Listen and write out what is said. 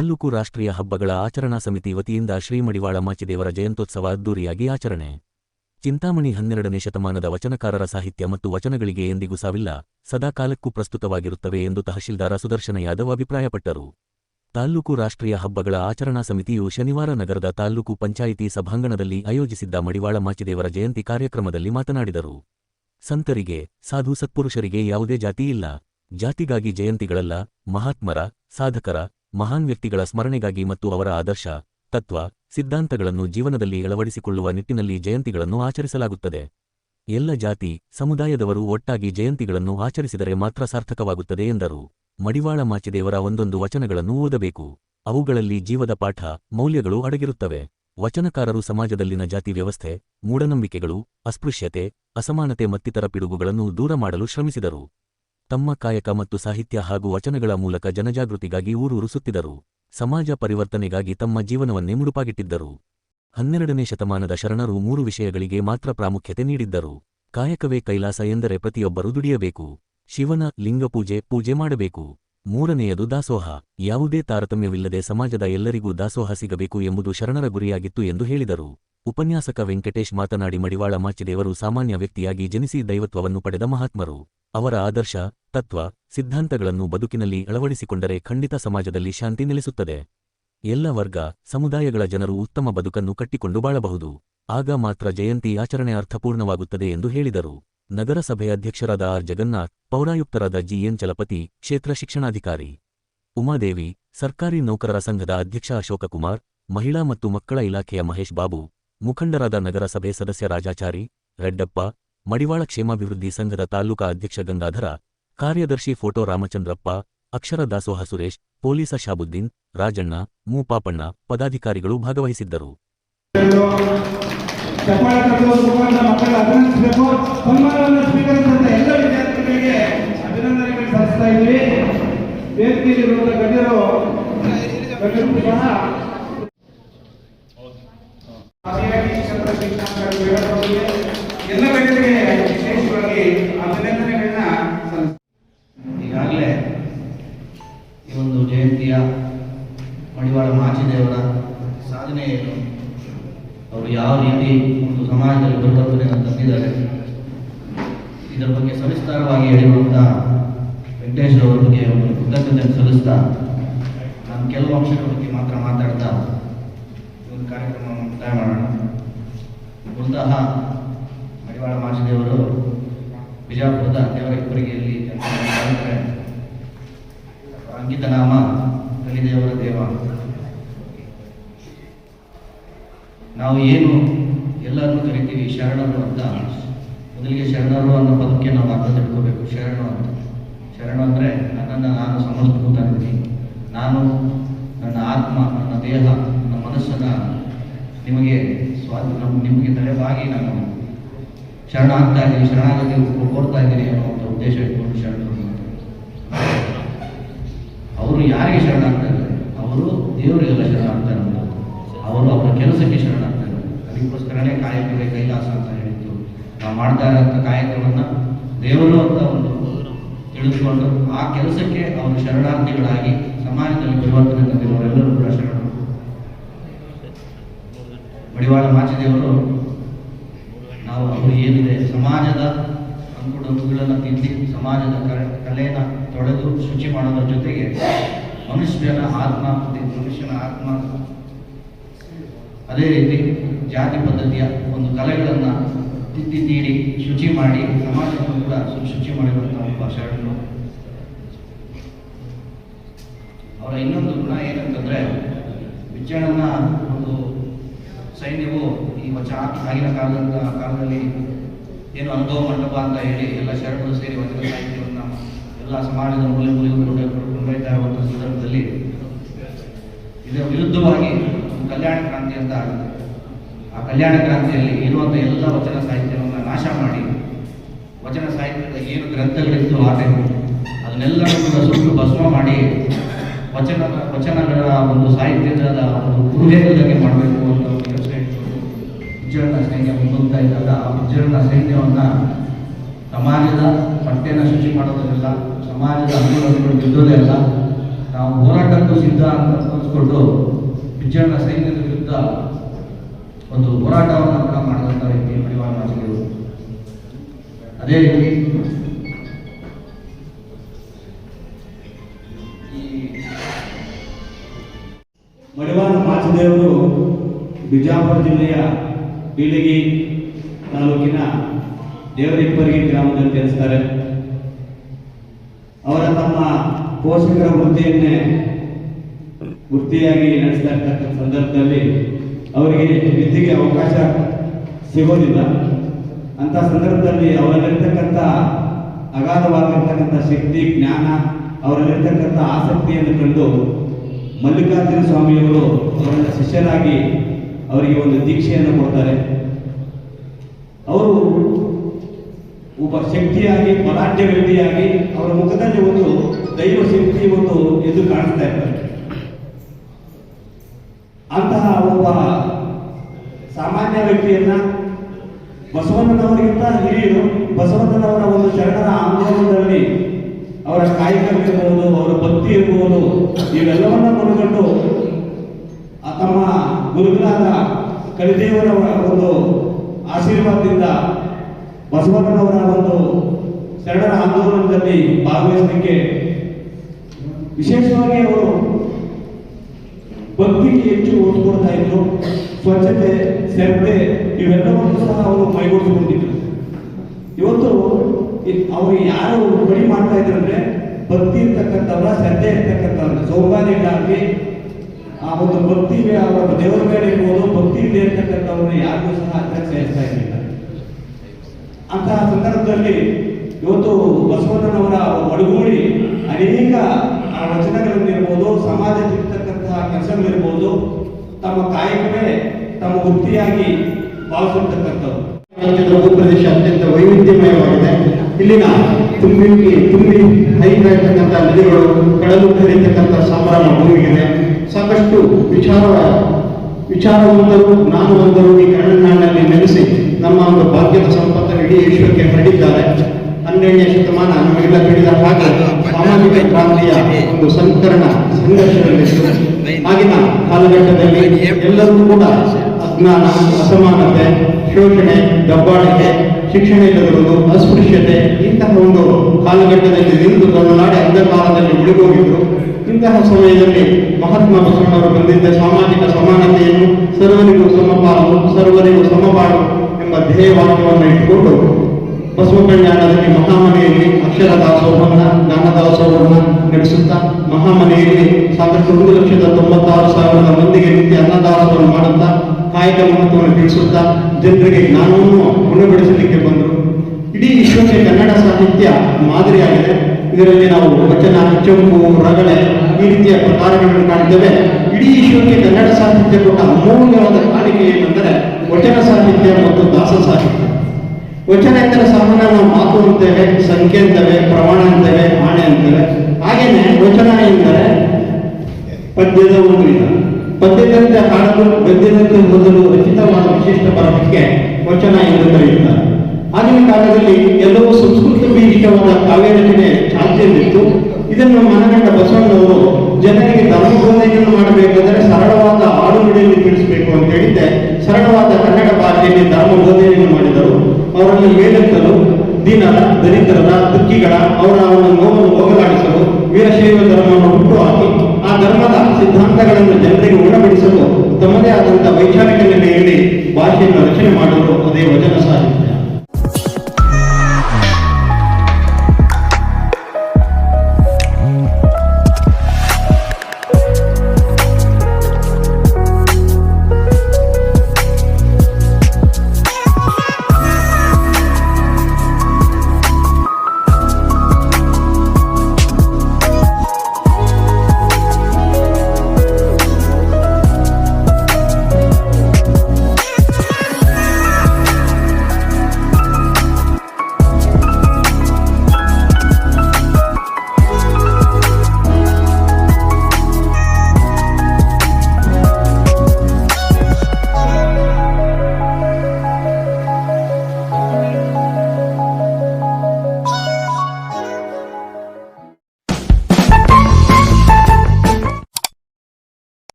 ತಾಲೂಕು ರಾಷ್ಟ್ರೀಯ ಹಬ್ಬಗಳ ಆಚರಣಾ ಸಮಿತಿ ವತಿಯಿಂದ ಶ್ರೀ ಮಡಿವಾಳ ಮಾಚಿದೇವರ ಜಯಂತ್ಯೋತ್ಸವ ಅದ್ದೂರಿಯಾಗಿ ಆಚರಣೆ. ಚಿಂತಾಮಣಿ ಹನ್ನೆರಡನೇ ಶತಮಾನದ ವಚನಕಾರರ ಸಾಹಿತ್ಯ ಮತ್ತು ವಚನಗಳಿಗೆ ಎಂದಿಗೂ ಸಾವಿಲ್ಲ ಸದಾಕಾಲಕ್ಕೂ ಪ್ರಸ್ತುತವಾಗಿರುತ್ತವೆ ಎಂದು ತಹಶೀಲ್ದಾರ ಸುದರ್ಶನ ಯಾದವ್ ಅಭಿಪ್ರಾಯಪಟ್ಟರು. ತಾಲ್ಲೂಕು ರಾಷ್ಟ್ರೀಯ ಹಬ್ಬಗಳ ಆಚರಣಾ ಸಮಿತಿಯು ಶನಿವಾರ ನಗರದ ತಾಲ್ಲೂಕು ಪಂಚಾಯಿತಿ ಸಭಾಂಗಣದಲ್ಲಿ ಆಯೋಜಿಸಿದ್ದ ಮಡಿವಾಳ ಮಾಚಿದೇವರ ಜಯಂತಿ ಕಾರ್ಯಕ್ರಮದಲ್ಲಿ ಮಾತನಾಡಿದರು. ಸಂತರಿಗೆ, ಸಾಧು ಸತ್ಪುರುಷರಿಗೆ ಯಾವುದೇ ಜಾತಿಯಿಲ್ಲ ಜಾತಿಗಾಗಿ ಜಯಂತಿಗಳಲ್ಲ, ಮಹಾತ್ಮರ, ಸಾಧಕರ ಮಹಾನ್ ವ್ಯಕ್ತಿಗಳ ಸ್ಮರಣೆಗಾಗಿ ಮತ್ತು ಅವರ ಆದರ್ಶ, ತತ್ವ, ಸಿದ್ಧಾಂತಗಳನ್ನು ಜೀವನದಲ್ಲಿ ಅಳವಡಿಸಿಕೊಳ್ಳುವ ನಿಟ್ಟಿನಲ್ಲಿ ಜಯಂತಿಗಳನ್ನು ಆಚರಿಸಲಾಗುತ್ತದೆ. ಎಲ್ಲ ಜಾತಿ, ಸಮುದಾಯದವರು ಒಟ್ಟಾಗಿ ಜಯಂತಿಗಳನ್ನು ಆಚರಿಸಿದರೆ ಮಾತ್ರ ಸಾರ್ಥಕವಾಗುತ್ತದೆ ಎಂದರು. ಮಡಿವಾಳ ಮಾಚಿದೇವರ ಒಂದೊಂದು ವಚನಗಳನ್ನು ಓದಬೇಕು. ಅವುಗಳಲ್ಲಿ ಜೀವದ ಪಾಠ, ಮೌಲ್ಯಗಳು ಅಡಗಿರುತ್ತವೆ. ವಚನಕಾರರು ಸಮಾಜದಲ್ಲಿನ ಜಾತಿ ವ್ಯವಸ್ಥೆ, ಮೂಢನಂಬಿಕೆಗಳು, ಅಸ್ಪೃಶ್ಯತೆ, ಅಸಮಾನತೆ ಮತ್ತಿತರ ಪಿಡುಗುಗಳನ್ನು ದೂರ ಮಾಡಲು ಶ್ರಮಿಸಿದರು. ತಮ್ಮ ಕಾಯಕ ಮತ್ತು ಸಾಹಿತ್ಯ ಹಾಗೂ ವಚನಗಳ ಮೂಲಕ ಜನಜಾಗೃತಿಗಾಗಿ ಊರೂರು ಸುತ್ತಿದರು ಸಮಾಜ ಪರಿವರ್ತನೆಗಾಗಿ ತಮ್ಮ ಜೀವನವನ್ನೇ ಮುಡುಪಾಗಿಟ್ಟಿದ್ದರು. ಹನ್ನೆರಡನೇ ಶತಮಾನದ ಶರಣರು ಮೂರು ವಿಷಯಗಳಿಗೆ ಮಾತ್ರ ಪ್ರಾಮುಖ್ಯತೆ ನೀಡಿದ್ದರು. ಕಾಯಕವೇ ಕೈಲಾಸ ಎಂದರೆ ಪ್ರತಿಯೊಬ್ಬರೂ ದುಡಿಯಬೇಕು. ಶಿವನ ಲಿಂಗಪೂಜೆ ಪೂಜೆ ಮಾಡಬೇಕು. ಮೂರನೆಯದು ದಾಸೋಹ. ಯಾವುದೇ ತಾರತಮ್ಯವಿಲ್ಲದೆ ಸಮಾಜದ ಎಲ್ಲರಿಗೂ ದಾಸೋಹ ಸಿಗಬೇಕು ಎಂಬುದು ಶರಣರ ಗುರಿಯಾಗಿತ್ತು ಎಂದು ಹೇಳಿದರು. ಉಪನ್ಯಾಸಕ ವೆಂಕಟೇಶ್ ಮಾತನಾಡಿ, ಮಡಿವಾಳ ಮಾಚಿದೇವರು ಸಾಮಾನ್ಯ ವ್ಯಕ್ತಿಯಾಗಿ ಜನಿಸಿ ದೈವತ್ವವನ್ನು ಪಡೆದ ಮಹಾತ್ಮರು. ಅವರ ಆದರ್ಶ, ತತ್ವ, ಸಿದ್ಧಾಂತಗಳನ್ನು ಬದುಕಿನಲ್ಲಿ ಅಳವಡಿಸಿಕೊಂಡರೆ ಖಂಡಿತ ಸಮಾಜದಲ್ಲಿ ಶಾಂತಿ ನೆಲೆಸುತ್ತದೆ. ಎಲ್ಲ ವರ್ಗ, ಸಮುದಾಯಗಳ ಜನರು ಉತ್ತಮ ಬದುಕನ್ನು ಕಟ್ಟಿಕೊಂಡು ಬಾಳಬಹುದು. ಆಗ ಮಾತ್ರ ಜಯಂತಿ ಆಚರಣೆ ಅರ್ಥಪೂರ್ಣವಾಗುತ್ತದೆ ಎಂದು ಹೇಳಿದರು. ನಗರಸಭೆ ಅಧ್ಯಕ್ಷರಾದ ಆರ್. ಜಗನ್ನಾಥ್, ಪೌರಾಯುಕ್ತರಾದ ಜಿಎನ್ ಚಲಪತಿ, ಕ್ಷೇತ್ರ ಶಿಕ್ಷಣಾಧಿಕಾರಿ ಉಮಾದೇವಿ, ಸರ್ಕಾರಿ ನೌಕರರ ಸಂಘದ ಅಧ್ಯಕ್ಷ ಅಶೋಕಕುಮಾರ್, ಮಹಿಳಾ ಮತ್ತು ಮಕ್ಕಳ ಇಲಾಖೆಯ ಮಹೇಶ್ ಬಾಬು, ಮುಖಂಡರಾದ ನಗರಸಭೆ ಸದಸ್ಯ ರಾಜಾಚಾರಿ, ರೆಡ್ಡಪ್ಪ ಮಡಿವಾಳ ಕ್ಷೇಮಾಭಿವೃದ್ಧಿ ಸಂಘದ ತಾಲೂಕಾ ಅಧ್ಯಕ್ಷ ಗಂಗಾಧರ, ಕಾರ್ಯದರ್ಶಿ ಫೋಟೋ ರಾಮಚಂದ್ರಪ್ಪ, ಅಕ್ಷರ ದಾಸೋಹ ಸುರೇಶ್, ಪೊಲೀಸ ಶಾಬುದ್ದೀನ್, ರಾಜಣ್ಣ, ಮೂಪಾಪಣ್ಣ ಪದಾಧಿಕಾರಿಗಳು ಭಾಗವಹಿಸಿದ್ದರು. ಗಣ್ಯರು ಸಹ ಆದಿಯಾಗಿ ಕ್ಷೇತ್ರ ಶಿಕ್ಷಣಾಧಿಕಾರಿ ಅವರಿಗೆ ಎಲ್ಲ ಗಣ್ಯರಿಗೆ ವಿಶೇಷವಾಗಿ ಅಭಿನಂದನೆಗಳನ್ನ ಸಲ್ಲಿಸ್ತಾ ಈಗಾಗಲೇ ಈ ಒಂದು ಜಯಂತಿಯ ಮಡಿವಾಳ ಮಾಚಿದೇವರ ಸಾಧನೆ ಏನು? ಅವರು ಯಾವ ರೀತಿ ಒಂದು ಸಮಾಜದಲ್ಲಿ ಪರಿವರ್ತನೆಯನ್ನು ತಂದಿದ್ದಾರೆ? ಇದರ ಬಗ್ಗೆ ಸವಿಸ್ತಾರವಾಗಿ ಹೇಳಿರುವಂತಹ ವೆಂಕಟೇಶ್ ಅವರ ಬಗ್ಗೆ ಒಂದು ಕೃತಜ್ಞತೆ ಸಲ್ಲಿಸ್ತಾ ನಾನು ಕೆಲವು ಅಂಶಗಳ ಬಗ್ಗೆ ಮಾತ್ರ ಮಾತಾಡ್ತಾ ಒಂದು ಕಾರ್ಯಕ್ರಮವನ್ನು ಮುಕ್ತಾಯ ಮಾಡೋಣ. ಮೂಲತಃ ಮಡಿವಾಳ ಮಾಚಿದೇವರು ಬಿಜಾಪುರದ ದೇವರ ಇಬ್ಬರಿಗೆಯಲ್ಲಿ ಜನರು ನಾಮ ಕಲಿದೇವರ ದೇವ. ನಾವು ಏನು ಎಲ್ಲರನ್ನು ಕರಿತೀವಿ? ಶರಣರು ಅಂತ. ಮೊದಲಿಗೆ ಶರಣರು ಅನ್ನೋ ಪದಕ್ಕೆ ನಾವು ಅರ್ಥ ತಿಳ್ಕೋಬೇಕು. ಶರಣು ಅಂತ. ಶರಣು ಅಂದರೆ ನನ್ನನ್ನು ನಾನು ಸಮರ್ಪಿಸ್ಕೊತಾನಿದ್ದೀನಿ ನಾನು ನನ್ನ ಆತ್ಮ, ನನ್ನ ದೇಹ, ನನ್ನ ಮನಸ್ಸನ್ನು ನಿಮಗೆ ಸ್ವಾತಿ ನಿಮಗೆ ತಲೆಬಾಗಿ ನಾನು ಶರಣ ಆಗ್ತಾ ಇದ್ದೀನಿ, ಶರಣಾಗತಿ ಕೋರ್ತಾ ಇದ್ದೀನಿ ಅನ್ನೋ ಒಂದು ಉದ್ದೇಶ ಇಟ್ಕೊಂಡು ಶರಣರು ಅವರು ಯಾರಿಗೆ ಶರಣಾಗ್ತಾರೆ ಅವರು ದೇವರಿಗೆಲ್ಲ ಶರಣಾಗ್ತಾರೆ ಇರೋದು ಅವರು ಅವರ ಕೆಲಸಕ್ಕೆ ಶರಣಾಗ್ತಾರೆ ಅದಕ್ಕೋಸ್ಕರನೇ ಕಾಯಕವೇ ಕೈಲಾಸ ಅಂತ ಹೇಳಿದ್ದು. ನಾವು ಮಾಡ್ತಾ ಇರೋಂಥ ಕಾಯಕವನ್ನು ದೇವರು ಅಂತ ಒಂದು ತಿಳಿದುಕೊಂಡು ಆ ಕೆಲಸಕ್ಕೆ ಅವರು ಶರಣಾರ್ಥಿಗಳಾಗಿ ಸಮಾಜದಲ್ಲಿ ಪರಿವರ್ತನೆ ತಂದಿರುವವರೆಲ್ಲರೂ ಕೂಡ ಶರಣರು ಮಡಿವಾಳ ಮಾಚಿದೇವರು, ನಾವು ಅವರು ಏನಿದೆ? ಸಮಾಜದ ಅಂಕುಡೊಂಕುಗಳನ್ನು ತಿಂದು ಸಮಾಜದ ಕಲೆಯನ್ನು ತೊಳೆದು ಶುಚಿ ಮಾಡೋದ್ರ ಜೊತೆಗೆ ಮನುಷ್ಯನ ಆತ್ಮ ಮನುಷ್ಯನ ಆತ್ಮ. ಅದೇ ರೀತಿ ಜಾತಿ ಪದ್ಧತಿಯ ಒಂದು ಕಲೆಗಳನ್ನು ತಿದ್ದಿ ನೀಡಿ ಶುಚಿ ಮಾಡಿ ಸಮಾಜವನ್ನು ಕೂಡ ಶುಚಿ ಮಾಡಿರುವಂತಹ ಒಬ್ಬ ಶರಣರು. ಅವರ ಇನ್ನೊಂದು ಗುಣ ಏನಂತಂದ್ರೆ ವಿಚಾರನ ಒಂದು ಸೈನ್ಯವು ಈ ವಚ ಆಗಿನ ಕಾಲದ, ಕಾಲದಲ್ಲಿ ಏನು ಅನುಭವ ಮಂಟಪ ಅಂತ ಹೇಳಿ ಎಲ್ಲ ಶರಣರು ಸೇರಿ ವಚನ ಸಾಹಿತ್ಯವನ್ನು ಎಲ್ಲ ಸಮಾಜದ ಮೂಲೆ ಕೊಂಡೊಯ್- ಕೊಂಡೊಯ್ತಾ ಇರುವಂತಹ ಸಂದರ್ಭದಲ್ಲಿ ಇದರ ವಿರುದ್ಧವಾಗಿ ಕಲ್ಯಾಣ ಕ್ರಾಂತಿ ಅಂತ ಆಗುತ್ತೆ. ಆ ಕಲ್ಯಾಣ ಕ್ರಾಂತಿಯಲ್ಲಿ ಇರುವಂಥ ಎಲ್ಲ ವಚನ ಸಾಹಿತ್ಯವನ್ನು ನಾಶ ಮಾಡಿ ವಚನ ಸಾಹಿತ್ಯದ ಏನು ಗ್ರಂಥಗಳಿತ್ತು ಆಟ ಅದನ್ನೆಲ್ಲ ಸುಟ್ಟು ಭಸ್ಮ ಮಾಡಿ ವಚನ ವಚನಗಳ ಒಂದು ಸಾಹಿತ್ಯದ ಒಂದು ಗುರುವೇಗದಂಗೆ ಮಾಡಬೇಕು ಅಂತ ಒಂದು ವಿಜಯನ ಸೈನ್ಯ ಮುಂದೋಗ್ತಾ ಇದ್ದಾಗ ಆ ವಿಜಯನ ಸೈನ್ಯವನ್ನ ಸಮಾಜದ ಬಟ್ಟೆನ ಶುಚಿ ಮಾಡೋದಿಲ್ಲ ಸಮಾಜದ ಅನುಕೂಲಗಳು ಗೆದ್ದೋದೇ ಅಲ್ಲ, ನಾವು ಹೋರಾಟಕ್ಕೂ ಸಿದ್ಧ ಅಂತ ತೋರಿಸ್ಕೊಂಡು ವಿಜಯನ ಸೈನ್ಯದ ವಿರುದ್ಧ ಒಂದು ಹೋರಾಟವನ್ನು ಕೂಡ ಮಾಡಿದಂಥ ವ್ಯಕ್ತಿ ಮಡಿವಾಳ ಮಾಚಿದೇವರು ಅದೇ ರೀತಿ ಮಡಿವಾಳ ಮಾಚದೇವರು ಬಿಜಾಪುರ ಜಿಲ್ಲೆಯ ಬೀಳಗಿ ತಾಲೂಕಿನ ದೇವರಿಪ್ಪರಿಗೆ ಗ್ರಾಮದಲ್ಲಿ ತಿಳಿಸ್ತಾರೆ ಅವರ ತಮ್ಮ ಪೋಷಕರ ವೃತ್ತಿಯನ್ನೇ ವೃತ್ತಿಯಾಗಿ ನಡೆಸ್ತಾ ಇರ್ತಕ್ಕಂಥ ಸಂದರ್ಭದಲ್ಲಿ ಅವರಿಗೆ ವಿದ್ಯೆಗೆ ಅವಕಾಶ ಸಿಗೋದಿಲ್ಲ. ಅಂತ ಸಂದರ್ಭದಲ್ಲಿ ಅವರಲ್ಲಿರ್ತಕ್ಕಂಥ ಅಗಾಧವಾಗಿರ್ತಕ್ಕಂಥ ಶಕ್ತಿ, ಜ್ಞಾನ, ಅವರಲ್ಲಿರ್ತಕ್ಕಂಥ ಆಸಕ್ತಿಯನ್ನು ಕಂಡು ಮಲ್ಲಿಕಾರ್ಜುನ ಸ್ವಾಮಿಯವರು ಅವರ ಶಿಷ್ಯರಾಗಿ ಅವರಿಗೆ ಒಂದು ದೀಕ್ಷೆಯನ್ನು ಕೊಡ್ತಾರೆ. ಅವರು ಒಬ್ಬ ಶಕ್ತಿಯಾಗಿ ಬಲಾಢ್ಯ ವ್ಯಕ್ತಿಯಾಗಿ ಅವರ ಮುಖದಲ್ಲಿ ಒಂದು ದೈವ ಶಕ್ತಿ ಒಂದು ಎದ್ದು ಕಾಣಿಸ್ತಾ ಇರ್ತಾರೆ ಅಂತಹ ಒಬ್ಬ ಸಾಮಾನ್ಯ ವ್ಯಕ್ತಿಯನ್ನ ಬಸವಣ್ಣನವರಿಗಿಂತ ಹಿರಿಯರು, ಬಸವಣ್ಣನವರ ಒಂದು ಶರಣರ ಆಂದೋಲನದಲ್ಲಿ ಅವರ ಕಾಯಕವಿರ್ಬೋದು ಅವರ ಭಕ್ತಿ ಇರ್ಬೋದು, ಇವೆಲ್ಲವನ್ನ ತಮ್ಮ ಗುರುಗಳಾದ ಕಲಿದೇವರವರ ಒಂದು ಆಶೀರ್ವಾದದಿಂದ ಬಸವಣ್ಣನವರ ಒಂದು ಶರಣರ ಆಂದೋಲನದಲ್ಲಿ ಭಾಗವಹಿಸಲಿಕ್ಕೆ ವಿಶೇಷವಾಗಿ ಅವರು ಭಕ್ತಿಗೆ ಹೆಚ್ಚು ಒತ್ತು ಕೊಡ್ತಾ ಇದ್ರು. ಸ್ವಚ್ಛತೆ ಶ್ರದ್ಧೆ ಇವೆಲ್ಲವನ್ನು ಸಹ ಅವರು ಮೈಗೂಡಿಸಿಕೊಂಡಿದ್ರು. ಇವತ್ತು ಅವರು ಯಾರು ಬಳಿ ಮಾಡ್ತಾ ಇದ್ರು ಅಂದ್ರೆ ಭಕ್ತಿ ಇರ್ತಕ್ಕಂಥವ್ರ, ಶ್ರದ್ಧೆ ಇರ್ತಕ್ಕಂಥವ್ರ ಸೌಭಾಗ್ಯಕ್ಕಾಗಿ ಆ ಒಂದು ಭಕ್ತಿ ದೇವರ ಮೇಲೆ ಇರ್ಬೋದು ಭಕ್ತಿ ಇದೆ ಇರ್ತಕ್ಕಂಥವ್ರನ್ನ ಯಾರಿಗೂ ಸಹ ಅಧ್ಯಕ್ಷ ಹೇಳ್ತಾ ಇರಲಿಲ್ಲ. ಅಂತಹ ಸಂದರ್ಭದಲ್ಲಿ ಇವತ್ತು ಬಸವಣ್ಣನವರ ಒಡಗೂಡಿ ಅನೇಕ, ಆ ವಚನಗಳನ್ನಿರ್ಬೋದು ಸಮಾಜದಲ್ಲಿರ್ತಕ್ಕಂತಹ ಕೆಲಸಗಳಿರ್ಬೋದು, ತಮ್ಮ ಕಾಯಕವೇ ತಮ್ಮ ವೃತ್ತಿಯಾಗಿ ಭಾವಿಸಿರ್ತಕ್ಕಂಥವ್ರು ಪ್ರದೇಶ ಅತ್ಯಂತ ವೈವಿಧ್ಯಮಯವಾಗಿದೆ. ಇಲ್ಲಿನ ತುಂಬಿ ತುಂಬಿ ಹರಿತಾ ಇರ್ತಕ್ಕಂಥ ನದಿಗಳು, ಕಡಲು ಹರಿತಕ್ಕಂಥ ಸಾಂಬ್ರಾಮ ಭೂಮಿಗಿದೆ. ಸಾಕಷ್ಟು ವಿಚಾರ ವಿಚಾರವಂತರು ಜ್ಞಾನವಂತರು ಈ ಕನ್ನಡನಾಡಿನಲ್ಲಿ ನೆಲೆಸಿ ನಮ್ಮ ಒಂದು ಭಾಗ್ಯದ ಸಂಪತ್ತನ್ನು ಇಡೀ ವಿಶ್ವಕ್ಕೆ ಹರಡಿದ್ದಾರೆ. ಹನ್ನೆರಡನೇ ಶತಮಾನ ನಮಗೆಲ್ಲ ತಿಳಿದ ಹಾಗೆ ಸಾಮಾಜಿಕ ಕ್ರಾಂತಿಯ ಒಂದು ಸಂಕರಣ ಸಂಘರ್ಷದಲ್ಲಿ ಆಗಿನ ಕಾಲಘಟ್ಟದಲ್ಲಿ ಎಲ್ಲರೂ ಕೂಡ ಅಜ್ಞಾನ, ಅಸಮಾನತೆ, ಶೋಷಣೆ, ದಬ್ಬಾಳಿಕೆ, ಶಿಕ್ಷಣ ಇಲ್ಲದಿರುವುದು, ಅಸ್ಪೃಶ್ಯತೆ ಇಂತಹ ಒಂದು ಕಾಲಘಟ್ಟದಲ್ಲಿ ನಿಂತು ತಮಿಳುನಾಡು ಅಂಧಕಾರದಲ್ಲಿ ಉಳಿದೋಗಿದ್ರು ಇಂತಹ ಸಮಯದಲ್ಲಿ ಮಹಾತ್ಮ ಬಸವಣ್ಣವರು ಬಂದಿದ್ದ ಸಾಮಾಜಿಕ ಸಮಾನತೆಯನ್ನು ಸರ್ವರಿಗೂ ಸಮಪಾಲು ಸರ್ವರಿಗೂ ಸಮಪಾಲು ಎಂಬ ಧ್ಯೇಯವಾಕ್ಯವನ್ನು ಇಟ್ಟುಕೊಂಡು ಬಸವ ಕಲ್ಯಾಣದಲ್ಲಿ ಮಹಾಮನೆಯಲ್ಲಿ ಅಕ್ಷರ ದಾಸೋಹವನ್ನ, ಜ್ಞಾನ ದಾಸೋಹವನ್ನ ನಡೆಸುತ್ತಾ ಮಹಾಮನೆಯಲ್ಲಿ ಸಾಕಷ್ಟು ಒಂದು ಲಕ್ಷದ ತೊಂಬತ್ತಾರು ಸಾವಿರದ ಮಂದಿಗೆ ನಿತ್ಯ ಅನ್ನದಾಸವನ್ನು ಮಾಡುತ್ತಾ ಕಾಯಕ ಮಹತ್ವವನ್ನು ತಿಳಿಸುತ್ತಾ ಜನರಿಗೆ ಜ್ಞಾನವನ್ನು ಗುಣಪಡಿಸಲಿಕ್ಕೆ ಬಂದರು. ಇಡೀ ವಿಶ್ವಕ್ಕೆ ಕನ್ನಡ ಸಾಹಿತ್ಯ ಮಾದರಿಯಾಗಿದೆ. ಇದರಲ್ಲಿ ನಾವು ವಚನ ಚಂಪು ರಗಳೆ ಈ ರೀತಿಯ ಪ್ರಕಾರಗಳನ್ನು ಕಾಣ್ತೇವೆ. ಇಡೀ ವಿಶ್ವಕ್ಕೆ ಕನ್ನಡ ಸಾಹಿತ್ಯ ಕೊಟ್ಟ ಅಮೂಲ್ಯವಾದ ಕಾಣಿಕೆ ಏನೆಂದರೆ ವಚನ ಸಾಹಿತ್ಯ ಮತ್ತು ದಾಸ ಸಾಹಿತ್ಯ. ವಚನ ಎಂದರೆ ಸಾಮಾನ್ಯ ನಾವು ಮಾತು ಅಂತೇವೆ, ಸಂಖ್ಯೆ ಅಂತೇವೆ, ಪ್ರಮಾಣ ಅಂತೇವೆ, ಆಣೆ ಅಂತೇವೆ. ಹಾಗೇನೆ ವಚನ ಎಂದರೆ ಪದ್ಯದ ಒಂದು ವಿಧ. ಪದ್ಯದಂತೆ ಹಾಡಲು, ಗದ್ಯದಂತೆ ಓದಲು ರಚಿತವಾದ ವಿಶಿಷ್ಟ ಬರಹಕ್ಕೆ ವಚನ ಎಂದು ಕರೆಯುತ್ತಾರೆ. ಆಗಿನ ಕಾಲದಲ್ಲಿ ಎಲ್ಲವೂ ಸಂಸ್ಕೃತ ಬೀಜಿತವಾದ ಕಾವ್ಯ ರಚನೆ ಚಾಲ್ತಿಯಲ್ಲಿತ್ತು. ಇದನ್ನು ಮನಗಂಡ ಬಸವಣ್ಣವರು ಜನರಿಗೆ ಧರ್ಮಬೋಧನೆಯನ್ನು ಮಾಡಬೇಕಾದರೆ ಸರಳವಾದ ಆಡುನುಡಿಯಲ್ಲಿ ತಿಳಿಸಬೇಕು ಅಂತ ಹೇಳಿದ್ದೆ. ಸರಳವಾದ ಕನ್ನಡ ಭಾಷೆಯಲ್ಲಿ ಧರ್ಮ ಬೋಧನೆಯನ್ನು ಮಾಡಿದರು. ಅವರಲ್ಲಿ ಮೇಲೆತ್ತಲು ದೀನರ, ದರಿದ್ರರ, ದುಃಖಿಗಳ ಅವರ ಒಂದು